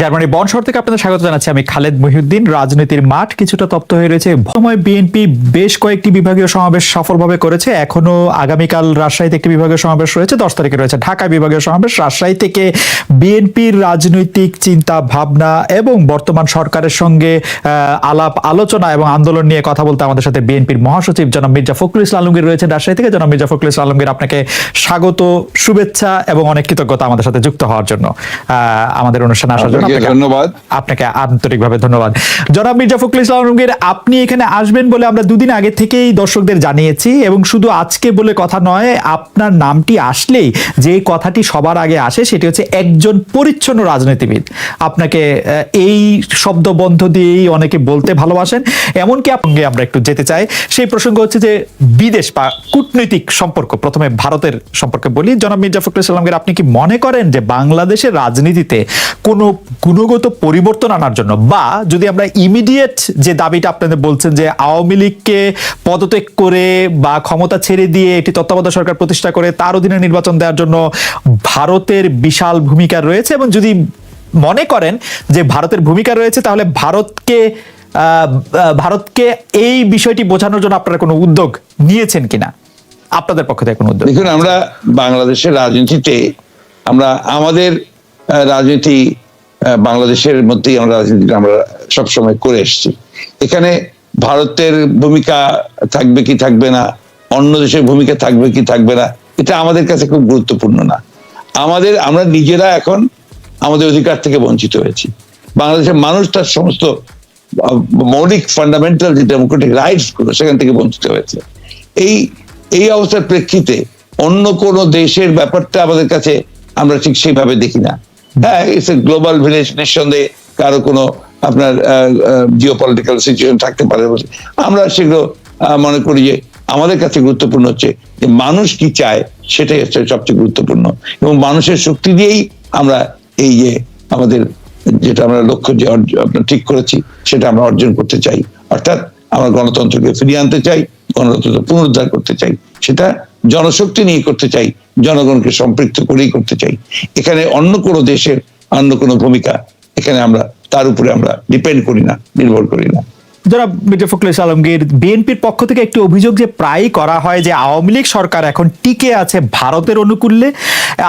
জার্মানির বন শহর থেকে আপনাদের স্বাগত জানাচ্ছি আমি খালেদ মহিউদ্দিন। রাজনীতির মাঠ কিছুটা তপ্ত হয়ে রয়েছে। সময় বিএনপি বেশ কয়েকটি বিভাগীয় সমাবেশ সফলভাবে করেছে। এখনও আগামীকাল রাজশাহীতে একটি বিভাগীয় সমাবেশ রয়েছে, দশ তারিখে রয়েছে ঢাকা বিভাগীয় সমাবেশ। রাজশাহী থেকে বিএনপির রাজনৈতিক চিন্তা, ভাবনা এবং বর্তমান সরকারের সঙ্গে আলাপ আলোচনা এবং আন্দোলন নিয়ে কথা বলতে আমাদের সাথে বিএনপির মহাসচিব জনাব মির্জা ফখরুল ইসলাম আলমগীর রয়েছে রাজশাহী থেকে জনাব মির্জা ফখরুল ইসলাম আলমগীর, আপনাকে স্বাগত, শুভেচ্ছা এবং অনেক কৃতজ্ঞতা আমাদের সাথে যুক্ত হওয়ার জন্য আমাদের অনুষ্ঠানে আসার জন্য। ধন্যবাদ। আপনাকে আন্তরিকভাবে ধন্যবাদ। জনাব মির্জা ফখরুল ইসলাম আলমগীর আপনি এখানে আসবেন বলে আমরা দুদিন আগে থেকেই দর্শকদের জানিয়েছি এবং শুধু আজকে বলে কথা নয় আপনার নামটি আসলেই যে কথাটি সবার আগে আসে সেটি হচ্ছে একজন পরিচ্ছন্ন রাজনীতিবিদ। আপনাকে এই শব্দবন্ধ দিয়েই অনেকে বলতে ভালোবাসেন। এমনকি আপনাকে আমরা একটু যেতে চাই। সেই প্রসঙ্গ হচ্ছে যে বিদেশ বা কূটনৈতিক সম্পর্ক প্রথমে ভারতের সম্পর্কে বলি। জনাব মির্জা ফখরুল ইসলামকে আপনি কি মনে করেন যে বাংলাদেশের রাজনীতিতে কোনো গুণগত পরিবর্তন আনার জন্য, বা যদি আমরা ইমিডিয়েট যে দাবিটা আপনাদের বলছেন যে আওয়ামী লীগকে পদত্যাগ করে বা ক্ষমতা ছেড়ে দিয়ে একটি তত্ত্বাবধায়ক সরকার প্রতিষ্ঠা করে তার অধীনে নির্বাচন দেওয়ার জন্য ভারতের বিশাল ভূমিকা রয়েছে এবং যদি মনে করেন যে ভারতের ভূমিকা রয়েছে, তাহলে ভারতকে ভারতকে এই বিষয়টি বোঝানোর জন্য আপনারা কোনো উদ্যোগ নিয়েছেন কিনা? আপনাদের পক্ষ থেকে কোনো উদ্যোগ দেখুন, আমরা বাংলাদেশের রাজনীতিতে আমরা আমাদের রাজনীতি বাংলাদেশের মধ্যেই আমরা রাজনীতি আমরা সবসময় করে এসেছি। এখানে ভারতের ভূমিকা থাকবে কি থাকবে না, অন্য দেশের ভূমিকা থাকবে কি থাকবে না, এটা আমাদের কাছে খুব গুরুত্বপূর্ণ না। আমাদের, আমরা নিজেরা এখন আমাদের অধিকার থেকে বঞ্চিত হয়েছি। বাংলাদেশের মানুষ তার সমস্ত মৌলিক ফান্ডামেন্টাল যে ডেমোক্রেটিক রাইটসগুলো সেখান থেকে বঞ্চিত হয়েছে। এই এই অবস্থার প্রেক্ষিতে অন্য কোন দেশের ব্যাপারটা আমাদের কাছে আমরা ঠিক সেইভাবে দেখি না। হ্যাঁ ইটস এ গ্লোবাল ভিলেজ নিঃসন্দেহে কারও কোনো আপনার জিও পলিটিক্যাল সিচুয়েশন থাকতে পারে। আমরা সেগুলো মনে করি যে আমাদের কাছে গুরুত্বপূর্ণ হচ্ছে যে মানুষ কি চায়, সেটাই হচ্ছে সবচেয়ে গুরুত্বপূর্ণ। এবং মানুষের শক্তি দিয়েই আমরা এই যে আমাদের যেটা আমরা লক্ষ্য যে ঠিক করেছি, সেটা আমরা অর্জন করতে চাই। অর্থাৎ আমরা গণতন্ত্রকে ফিরিয়ে আনতে চাই। গণতন্ত্র পুনরুদ্ধার করতে চাই। সেটা জনশক্তি নিয়ে করতে চাই, জনগণকে সম্পৃক্ত করেই করতে চাই। এখানে অন্য কোনো দেশের অন্য কোনো ভূমিকা এখানে আমরা তার উপরে আমরা ডিপেন্ড করি না, নির্ভর করি না। যারা মির্জা ফখরুল আলমগীর, বিএনপির পক্ষ থেকে একটি অভিযোগ যে প্রায়ই করা হয় যে আওয়ামী লীগ সরকার এখন টিকে আছে ভারতের অনুকূল্যে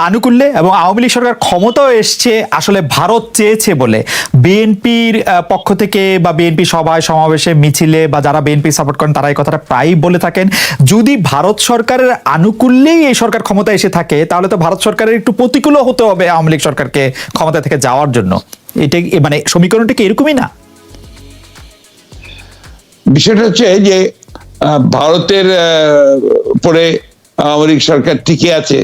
আনুকূল্যে এবং আওয়ামী লীগ সরকার ক্ষমতাও এসছে, আসলে ভারত চেয়েছে বলে। বিএনপির পক্ষ থেকে বা বিএনপি সভায় সমাবেশে মিছিলে বা যারা বিএনপি সাপোর্ট করেন তারা এই কথাটা প্রায়ই বলে থাকেন, যদি ভারত সরকারের আনুকূল্যেই এই সরকার ক্ষমতা এসে থাকে, তাহলে তো ভারত সরকারের একটু প্রতিকূলও হতে হবে আওয়ামী লীগ সরকারকে ক্ষমতা থেকে যাওয়ার জন্য। এটা মানে সমীকরণটা কি এরকমই না? বিষয়টা হচ্ছে যে ভারতের উপরে আওয়ামী সরকার টিকে আছে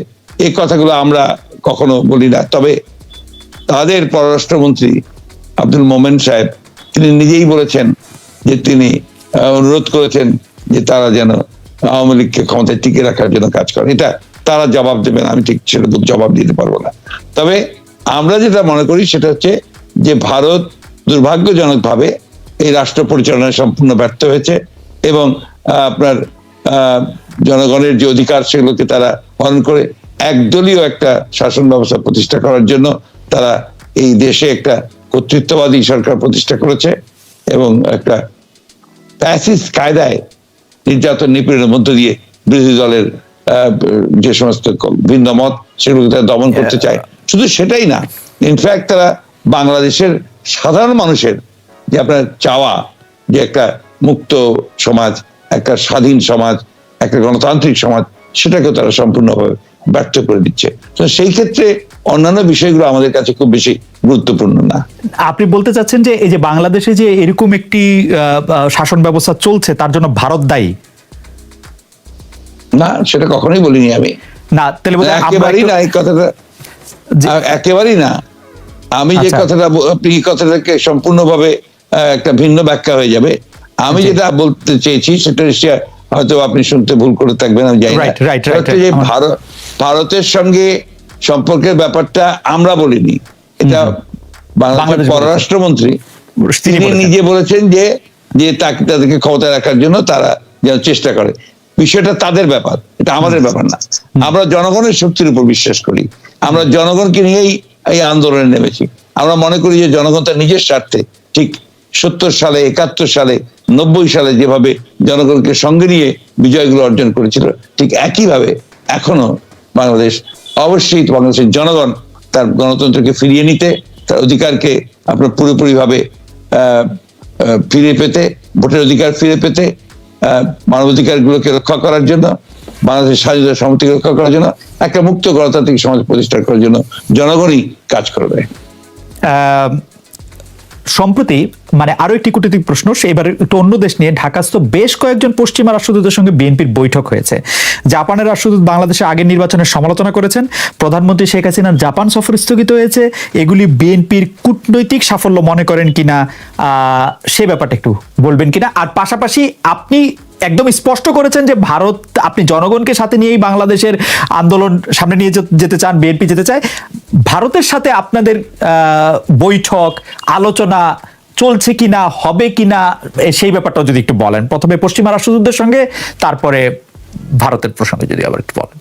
এই কথাগুলো আমরা কখনো বলি না। তবে তাদের পররাষ্ট্রমন্ত্রী আব্দুল মোমেন সাহেব, তিনি নিজেই বলেছেন যে তিনি অনুরোধ করেছেন যে তারা যেন আওয়ামী লীগকে ক্ষমতায় টিকে রাখার জন্য কাজ করে এটা তারা জবাব দেবেন, আমি ঠিক সেটা জবাব দিতে পারব না। তবে আমরা যেটা মনে করি সেটা হচ্ছে যে ভারত দুর্ভাগ্যজনকভাবে এই রাষ্ট্র পরিচালনায় সম্পূর্ণ ব্যর্থ হয়েছে এবং আপনার জনগণের যে অধিকার সেগুলোকে তারা হরণ করে একদলীয় একটা শাসন ব্যবস্থা প্রতিষ্ঠা করার জন্য তারা এই দেশে একটা কর্তৃত্ববাদী সরকার প্রতিষ্ঠা করেছে এবং একটা ফ্যাসিস্ট কায়দায় নির্যাতন নিপীড়নের মধ্য দিয়ে বিরোধী দলের যে সমস্ত ভিন্ন মত সেগুলোকে তারা দমন করতে চায়। শুধু সেটাই না ইনফ্যাক্ট তারা বাংলাদেশের সাধারণ মানুষের যে আপনার চাওয়া যে একটা মুক্ত সমাজ একটা স্বাধীন সমাজ একটা গণতান্ত্রিক সমাজ সেটাকেও তারা সম্পূর্ণভাবে ব্যর্থ করে দিচ্ছে। তো সেই ক্ষেত্রে অন্যান্য বিষয়গুলো আমাদের কাছে খুব বেশি গুরুত্বপূর্ণ না। আপনি বলতে চাচ্ছেন যে এই যে বাংলাদেশে যে এরকম একটি শাসন ব্যবস্থা চলছে তার জন্য ভারত দায়ী? না সেটা কখনোই বলিনি আমি। না তাহলে একেবারেই না এই কথাটা একেবারেই না। আমি যে আচ্ছা। কথাটা আপনি এই কথাটাকে সম্পূর্ণভাবে একটা ভিন্ন ব্যাখ্যা হয়ে যাবে। আমি যেটা বলতে চেয়েছি সেটা হয়তো আপনি শুনতে ভুল করে থাকবেন আমি জানি যে ভারত ভারতের সঙ্গে সম্পর্কের ব্যাপারটা আমরা বলিনি। এটা বাংলাদেশ বাংলাদেশের। পররাষ্ট্রমন্ত্রী তিনি নিজে বলেছেন যে যে তাকে তাদেরকে ক্ষমতায় রাখার জন্য তারা যেন চেষ্টা করে। বিষয়টা তাদের ব্যাপার এটা আমাদের ব্যাপার না। আমরা জনগণের শক্তির উপর বিশ্বাস করি। আমরা জনগণকে নিয়েই এই আন্দোলনে নেমেছি। আমরা মনে করি যে জনগণ তার নিজের স্বার্থে ঠিক সত্তর সালে, একাত্তর সালে, নব্বই সালে যেভাবে জনগণকে সঙ্গে নিয়ে বিজয়গুলো অর্জন করেছিল, ঠিক একইভাবে এখনও বাংলাদেশ অবশ্যই বাংলাদেশের জনগণ তার গণতন্ত্রকে ফিরিয়ে নিতে, তার অধিকারকে আপনার পুরোপুরিভাবে ফিরে পেতে, ভোটের অধিকার ফিরে পেতে মানবাধিকারগুলোকে রক্ষা করার জন্য, বাংলাদেশের স্বাধীনতা সমিতিকে রক্ষা করার জন্য, একটা মুক্ত গণতান্ত্রিক সমাজ প্রতিষ্ঠা করার জন্য জনগণই কাজ করবে সম্প্রতি মানে আরও একটি কূটনৈতিক প্রশ্ন এবার একটু অন্য দেশ নিয়ে, ঢাকাস্থ বেশ কয়েকজন পশ্চিমা রাষ্ট্রদূতের সঙ্গে বিএনপির বৈঠক হয়েছে। জাপানের রাষ্ট্রদূত বাংলাদেশে আগের নির্বাচনের সমালোচনা করেছেন। প্রধানমন্ত্রী শেখ হাসিনার জাপান সফর স্থগিত হয়েছে। এগুলি বিএনপির কূটনৈতিক সাফল্য মনে করেন কিনা সে ব্যাপারটা একটু বলবেন কিনা। আর পাশাপাশি আপনি একদম স্পষ্ট করেছেন যে ভারত আপনি জনগণকে সাথে নিয়েই বাংলাদেশের আন্দোলন সামনে নিয়ে যেতে চান বিএনপি যেতে চায়। ভারতের সাথে আপনাদের বৈঠক আলোচনা চলছে কিনা হবে কিনা এ, সেই ব্যাপারটাও যদি একটু বলেন। প্রথমে পশ্চিমা রাষ্ট্রদূতদের সঙ্গে তারপরে ভারতের প্রসঙ্গে যদি আবার একটু বলেন।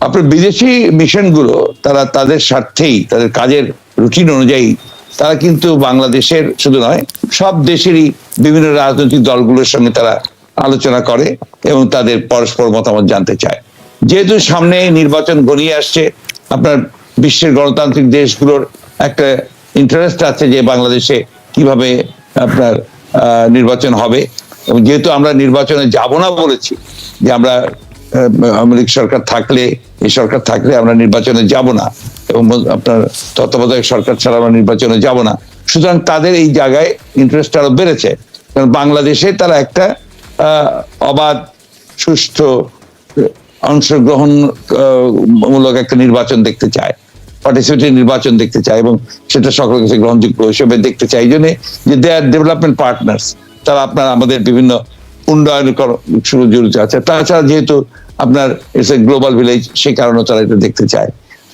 আপনার বিদেশি মিশনগুলো তারা তাদের স্বার্থেই তাদের কাজের রুটিন অনুযায়ী তারা কিন্তু বাংলাদেশের, শুধু নয়, সব দেশেরই বিভিন্ন রাজনৈতিক দলগুলোর সঙ্গে তারা আলোচনা করে এবং তাদের পরস্পর মতামত জানতে চায়। যেহেতু সামনে নির্বাচন গড়িয়ে আসছে, আপনার বিশ্বের গণতান্ত্রিক দেশগুলোর একটা ইন্টারেস্ট আছে যে বাংলাদেশে কীভাবে আপনার নির্বাচন হবে। এবং যেহেতু আমরা নির্বাচনে যাব না বলেছি যে আমরা আমেরিক সরকার থাকলে এই সরকার থাকলে আমরা নির্বাচনে যাব না এবং আপনার তত্ত্বাবধায়ক সরকার ছাড়া আমরা নির্বাচনে যাব না। সুতরাং তাদের এই জায়গায় ইন্টারেস্ট আরও বেড়েছে। কারণ বাংলাদেশে তারা একটা অবাধ, সুষ্ঠু অংশগ্রহণ মূলক একটা নির্বাচন দেখতে চায়। পার্টিসিপেটিভ নির্বাচন দেখতে চায় এবং সেটা সকলের কাছে গ্রহণযোগ্য হিসেবে দেখতে চাই এই জন্য যে দে আর ডেভেলপমেন্ট পার্টনার্স তারা আপনার আমাদের বিভিন্ন উন্নয়ন জড়িত আছে। তাছাড়া যেহেতু আপনার এস এ গ্লোবাল ভিলেজ সেই কারণে তারা এটা দেখতে চায়।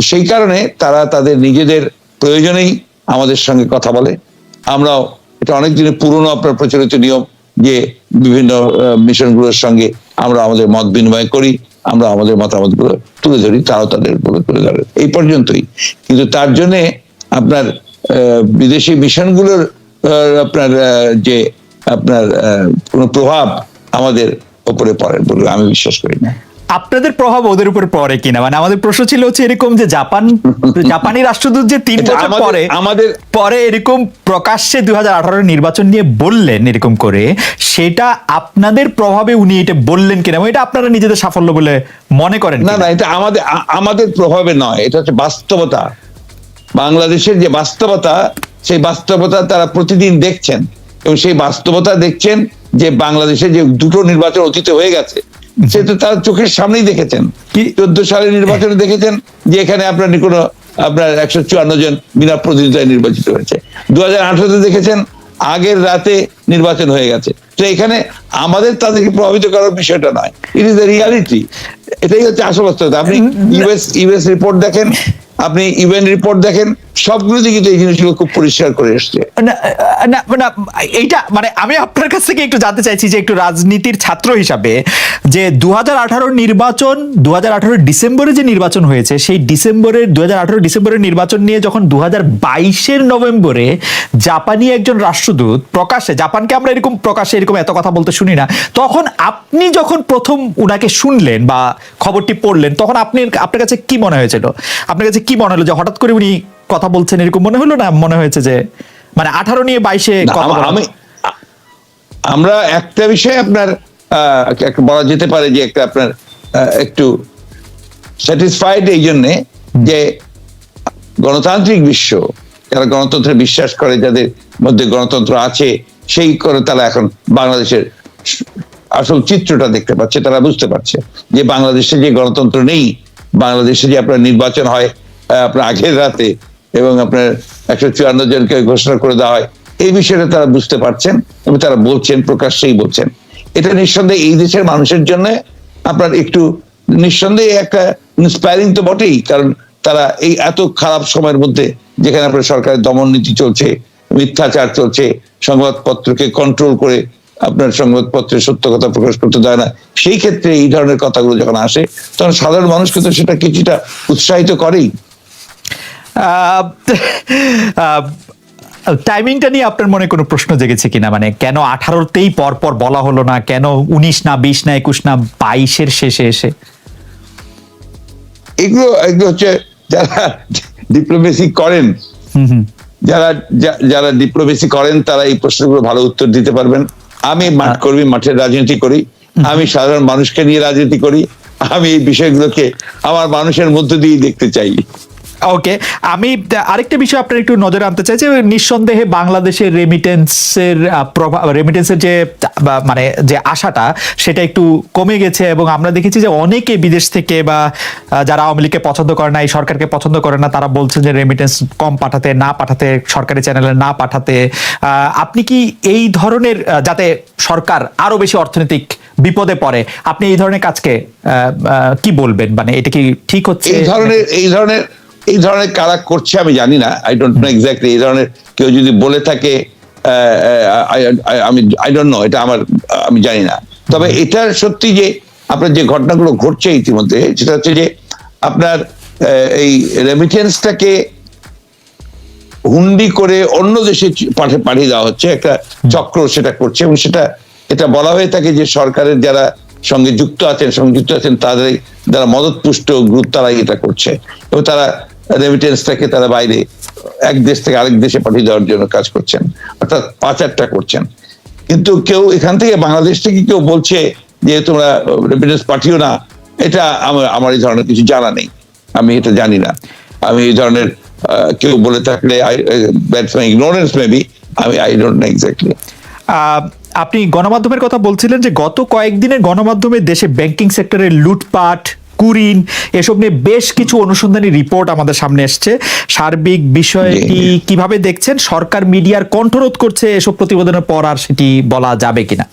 সেই কারণে তারা তাদের নিজেদের প্রয়োজনেই আমাদের সঙ্গে কথা বলে। আমরাও, এটা অনেক দিনের পুরনো আপনার প্রচলিত নিয়ম যে বিভিন্ন মিশনগুলোর সঙ্গে আমরা আমাদের মত বিনিময় করি, আমরা আমাদের মতামতগুলো তুলে ধরি, তারাও তাদের তুলে ধরে। এই পর্যন্তই। কিন্তু তার জন্য আপনার বিদেশি মিশনগুলোর আপনার যে আপনার কোনো প্রভাব আমাদের ওপরে পড়ে বলে আমি বিশ্বাস করি না। আপনাদের প্রভাব ওদের উপর পড়ে কিনা? মানে আমাদের প্রশ্ন ছিল হচ্ছে এরকম যে জাপান জাপানি রাষ্ট্রদূত যে তিন বছর পরে আমাদের পরে এরকম প্রকাশ্যে দুই হাজার নির্বাচন নিয়ে বললেন এরকম করে সেটা আপনাদের প্রভাবে উনি এটা বললেন কিনা? এবং এটা আপনারা নিজেদের সাফল্য বলে মনে করেন না না এটা আমাদের আমাদের প্রভাবে নয় এটা হচ্ছে বাস্তবতা। বাংলাদেশের যে বাস্তবতা সেই বাস্তবতা তারা প্রতিদিন দেখছেন। এবং সেই বাস্তবতা দেখছেন যে বাংলাদেশে যে দুটো নির্বাচন অতীতে হয়ে গেছে সে তো তারা চোখের সামনেই দেখেছেন। কি- চোদ্দ সালের নির্বাচনে দেখেছেন যে এখানে আপনার কোনো আপনার একশো চুয়ান্ন জন বিনা প্রতিনিধিতায় নির্বাচিত হয়েছে। দু হাজার আঠারোতে দেখেছেন আগের রাতে নির্বাচন হয়ে গেছে। তো এখানে আমাদের তাদেরকে প্রভাবিত করার বিষয়টা নয়। ইট ইজ দ্য রিয়ালিটি এটাই হচ্ছে আসল বাস্তবতা আপনি ইউএস ইউএস রিপোর্ট দেখেন আপনি ইউএন রিপোর্ট দেখেন সবগুলোতে কিন্তু এই জিনিসগুলো খুব পরিষ্কার করে এসছে। না না এইটা মানে আমি আপনার কাছ থেকে একটু জানতে চাইছি যে একটু রাজনীতির ছাত্র হিসাবে যে দু হাজার নির্বাচন দু হাজার ডিসেম্বরে যে নির্বাচন হয়েছে, সেই ডিসেম্বরের দু হাজার ডিসেম্বরের নির্বাচন নিয়ে যখন দু হাজার নভেম্বরে জাপানি একজন রাষ্ট্রদূত প্রকাশ্যে, জাপানকে আমরা এরকম প্রকাশ্যে এরকম এত কথা বলতে শুনি না, তখন আপনি যখন প্রথম উনাকে শুনলেন বা খবরটি পড়লেন, তখন আপনি, আপনার কাছে কি মনে হয়েছিল? আপনার কাছে কি মনে হলো যে হঠাৎ করে উনি কথা বলছেন এরকম মনে হলো না? মনে হয়েছে যে মানে আঠারো নিয়ে বাইশে আমা- আমরা একটা বিষয়ে আপনার বলা যেতে পারে যে একটা আপনার একটু স্যাটিসফাইড এই জন্যে যে গণতান্ত্রিক বিশ্ব যারা গণতন্ত্রে বিশ্বাস করে যাদের মধ্যে গণতন্ত্র আছে সেই করে তারা এখন বাংলাদেশের আসল চিত্রটা দেখতে পাচ্ছে তারা বুঝতে পারছে যে বাংলাদেশে যে গণতন্ত্র নেই বাংলাদেশে যে আপনার নির্বাচন হয় আপনার আগের রাতে এবং আপনার একশো চুয়ান্ন জনকে ঘোষণা করে দেওয়া হয়। এই বিষয়টা তারা বুঝতে পারছেন এবং তারা বলছেন, প্রকাশ্যেই বলছেন। এটা নিঃসন্দেহে এই দেশের মানুষের জন্য আপনার একটু নিঃসন্দেহে একটা ইন্সপায়ারিং তো বটেই, কারণ তারা এই এত খারাপ সময়ের মধ্যে যেখানে আপনার সরকারের দমন নীতি চলছে, মিথ্যাচার চলছে, সংবাদপত্রকে কন্ট্রোল করে আপনার সংবাদপত্রে সত্য কথা প্রকাশ করতে দেয় না, সেই ক্ষেত্রে এই ধরনের কথাগুলো যখন আসে, তখন সাধারণ মানুষকে তো সেটা কিছুটা উৎসাহিত করেই। টাইমিংটা নিয়ে আপনার মনে কোনো প্রশ্ন জেগেছে কিনা? মানে কেন আঠারোতেই পর পর বলা হলো না? কেন উনিশ না বিশ না একুশ না বাইশের শেষে এসে? এগুলো এগুলো হচ্ছে যারা ডিপ্লোমেসি করেন হুম হুম। যারা যারা ডিপ্লোমেসি করেন তারা এই প্রশ্নগুলো ভালো উত্তর দিতে পারবেন। আমি মাঠ কর্মী মাঠের রাজনীতি করি। আমি সাধারণ মানুষকে নিয়ে রাজনীতি করি। আমি এই বিষয়গুলোকে আমার মানুষের মধ্য দিয়ে দেখতে চাই। ওকে আমি আরেকটা বিষয় আপনার একটু নজরে আনতে চাই যে, নিঃসন্দেহে বাংলাদেশের রেমিটেন্সের প্রভাব রেমিটেন্সের যে মানে যে আশাটা, সেটা একটু কমে গেছে এবং আমরা দেখেছি যে অনেকে বিদেশ থেকে বা যারা আওয়ামী লীগকে পছন্দ করে না, এই সরকারকে পছন্দ করে না, তারা বলছেন যে রেমিটেন্স কম পাঠাতে, না পাঠাতে, সরকারি চ্যানেলে না পাঠাতে। আপনি কি এই ধরনের যাতে সরকার আরও বেশি অর্থনৈতিক বিপদে পড়ে, আপনি এই ধরনের কাজকে কি বলবেন? মানে এটা কি ঠিক হচ্ছে? এই ধরনের এই ধরনের এই ধরনের কারা করছে আমি জানি না। আই ডোন্ট নো এক্স্যাক্টলি এই ধরনের কেউ যদি বলে থাকে আমি আই ডোন্ট নো এটা আমার, আমি জানি না। তবে এটা সত্যি যে আপনার যে ঘটনাগুলো ঘটছে ইতিমধ্যে, সেটা হচ্ছে যে আপনার এই রেমিটেন্সটাকে হুন্ডি করে অন্য দেশে পাঠে- পাঠিয়ে দেওয়া হচ্ছে, একটা চক্র সেটা করছে এবং সেটা, এটা বলা হয়ে থাকে যে সরকারের যারা সঙ্গে যুক্ত আছেন, সঙ্গে যুক্ত আছেন, তাদের যারা মদতপুষ্ট গ্রুপ তারা এটা করছে। এবং তারা রেমিটেন্সটাকে তারা বাইরে এক দেশ থেকে আরেক দেশে পাঠিয়ে দেওয়ার জন্য কাজ করছেন। অর্থাৎ পাচারটা করছেন। কিন্তু কেউ এখান থেকে বাংলাদেশ থেকে কেউ বলছে যে, তোমরা রেমিটেন্স পাঠিও না। এটা আমার আমার এই ধরনের কিছু জানা নেই। আমি এটা জানি না। আমি এই ধরনের কেউ বলে থাকলে ইগনোরেন্স মেবি আমি আই ডোন্ট নো এক্স্যাক্টলি আপনি গণমাধ্যমের কথা বলছিলেন যে, গত কয়েকদিনের গণমাধ্যমে দেশে ব্যাংকিং সেক্টরের লুটপাট কুরিন এসব নিয়ে বেশ কিছু অনুসন্ধানী রিপোর্ট আমাদের সামনে এসছে। সার্বিক বিষয়টি কীভাবে দেখছেন? সরকার মিডিয়ার কণ্ঠরোধ করছে এসব প্রতিবেদনের পর আর সেটি বলা যাবে কিনা?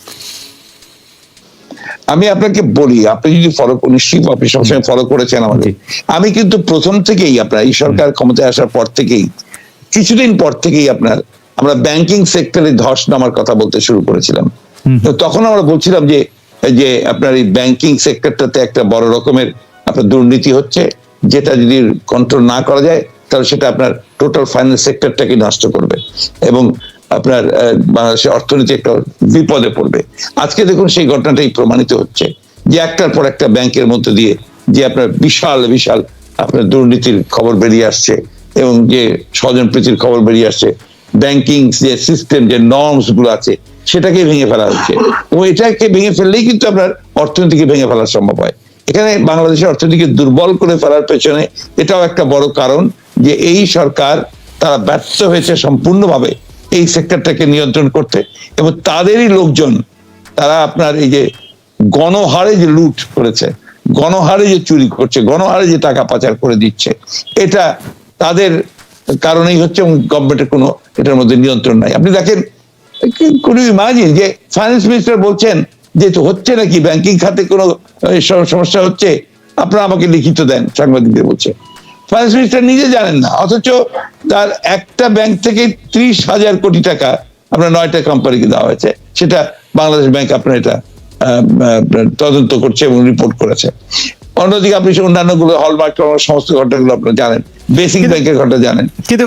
আমি আপনাকে বলি আপনি যদি ফলো নিশ্চয়ই আপনি সবসময় ফলো করেছেন আমাদের। আমি কিন্তু প্রথম থেকেই আপনার এই সরকার ক্ষমতায় আসার পর থেকেই কিছুদিন পর থেকেই আপনার আমরা ব্যাংকিং সেক্টরে ধস নামার কথা বলতে শুরু করেছিলাম। তো তখন আমরা বলছিলাম যে যে আপনার এই ব্যাংকিং সেক্টরটাতে একটা বড় রকমের আপনার দুর্নীতি হচ্ছে, যেটা যদি কন্ট্রোল না করা যায়, তাহলে সেটা আপনার টোটাল ফাইন্যান্স সেক্টরটাকে নষ্ট করবে এবং আপনার বাংলাদেশের অর্থনীতি একটা বিপদে পড়বে। আজকে দেখুন সেই ঘটনাটাই প্রমাণিত হচ্ছে যে একটার পর একটা ব্যাংকের মধ্যে দিয়ে যে আপনার বিশাল বিশাল আপনার দুর্নীতির খবর বেরিয়ে আসছে এবং যে স্বজনপ্রীতির খবর বেরিয়ে আসছে ব্যাংকিং যে সিস্টেম যে নর্মসগুলো আছে সেটাকে ভেঙে ফেলা হচ্ছে। ও এটাকে ভেঙে ফেললেই কিন্তু আপনার অর্থনীতিকে ভেঙে ফেলা সম্ভব হয়। এখানে বাংলাদেশের অর্থনীতিকে দুর্বল করে ফেলার পেছনে এটাও একটা বড় কারণ যে এই সরকার তারা ব্যর্থ হয়েছে সম্পূর্ণভাবে এই সেক্টরটাকে নিয়ন্ত্রণ করতে এবং তাদেরই লোকজন তারা আপনার এই যে গণহারে যে লুট করেছে, গণহারে যে চুরি করছে, গণহারে যে টাকা পাচার করে দিচ্ছে, এটা তাদের কারণেই হচ্ছে এবং গভর্নমেন্টের কোনো এটার মধ্যে নিয়ন্ত্রণ নাই। আপনি দেখেন কোন ইমাজিন যে ফাইন্যান্স মিনিস্টার বলছেন যে হচ্ছে নাকি ব্যাংকিং খাতে কোনো সমস্যা হচ্ছে আপনারা আমাকে লিখিত দেন সাংবাদিকদের বলছে। ফাইন্যান্স মিনিস্টার নিজে জানেন না অথচ তার একটা ব্যাংক থেকে ত্রিশ হাজার কোটি টাকা আপনার নয়টা কোম্পানিকে দেওয়া হয়েছে। সেটা বাংলাদেশ ব্যাংক আপনার এটা তদন্ত করছে এবং রিপোর্ট করেছে। অন্যদিকে আপনি অন্যান্যগুলো হলমার্ক সমস্ত ঘটনাগুলো আপনারা জানেন বেসিক ব্যাংকের ঘটনা জানেন। কিন্তু